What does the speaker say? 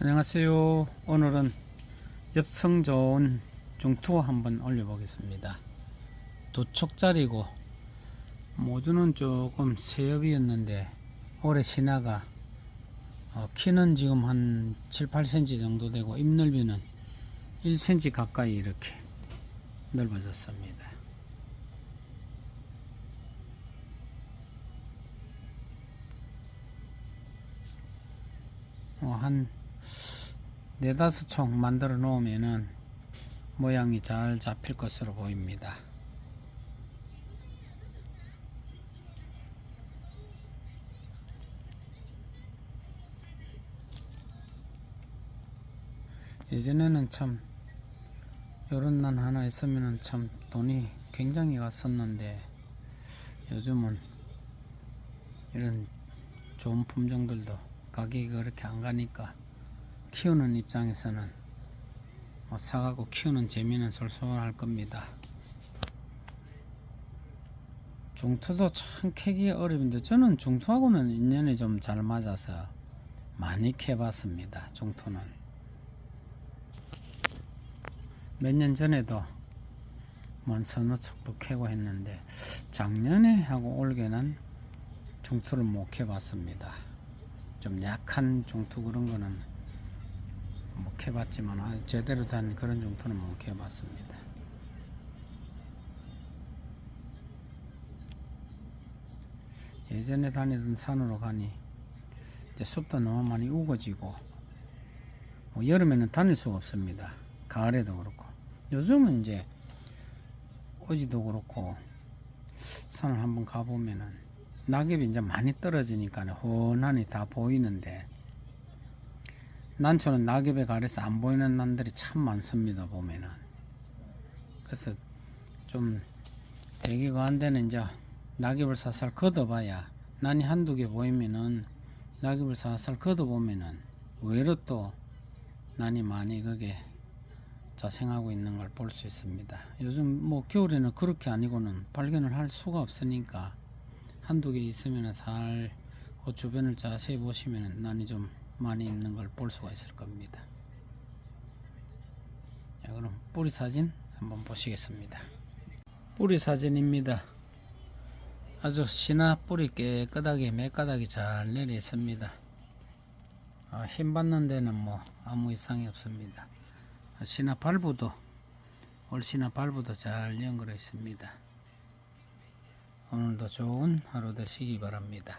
안녕하세요. 오늘은 엽성 좋은 중투 한번 올려보겠습니다. 두 촉짜리고 모주는 조금 세엽이었는데 올해 신화가 어, 키는 지금 한 7, 8cm 정도 되고 잎 넓이는 1cm 가까이 이렇게 넓어졌습니다. 어, 한 네다섯 총 만들어 놓으면은 모양이 잘 잡힐 것으로 보입니다. 예전에는 참 요런 난 하나 있으면은 참 돈이 굉장히 갔었는데 요즘은 이런 좋은 품종들도 가격이 그렇게 안 가니까 키우는 입장에서는 뭐 사가고 키우는 재미는 솔솔할 겁니다. 중투도 참 캐기 어려운데 저는 중투하고는 인연이 좀 잘 맞아서 많이 캐봤습니다. 중투는 몇 년 전에도 먼 서너 척도 캐고 했는데 작년에 하고 올해는 중투를 못 캐봤습니다. 좀 약한 중투 그런 거는 못 캐봤지만 아, 제대로 된 그런 중투는 못 캐봤습니다. 예전에 다니던 산으로 가니 이제 숲도 너무 많이 우거지고 뭐 여름에는 다닐 수가 없습니다. 가을에도 그렇고 요즘은 이제 어지도 그렇고 산을 한번 가보면은 낙엽이 이제 많이 떨어지니까 훤하니 다 보이는데 난초는 낙엽에 가려서 안 보이는 난들이 참 많습니다 보면은 그래서 좀 대기가 안 되는 이제 낙엽을 살살 걷어봐야 난이 한두 개 보이면은 낙엽을 살살 걷어보면은 의외로 또 난이 많이 그게 자생하고 있는 걸 볼 수 있습니다. 요즘 뭐 겨울에는 그렇게 아니고는 발견을 할 수가 없으니까 한두 개 있으면 살, 그 주변을 자세히 보시면 난이 좀 많이 있는 걸 볼 수가 있을 겁니다. 자, 그럼 뿌리 사진 한번 보시겠습니다. 뿌리 사진입니다. 아주 신화 뿌리 깨끗하게 매가닥이 잘 내려 있습니다. 아, 힘 받는 데는 뭐 아무 이상이 없습니다. 신화 발부도 올 신화 발부도 잘 연결해 있습니다. 오늘도 좋은 하루 되시기 바랍니다.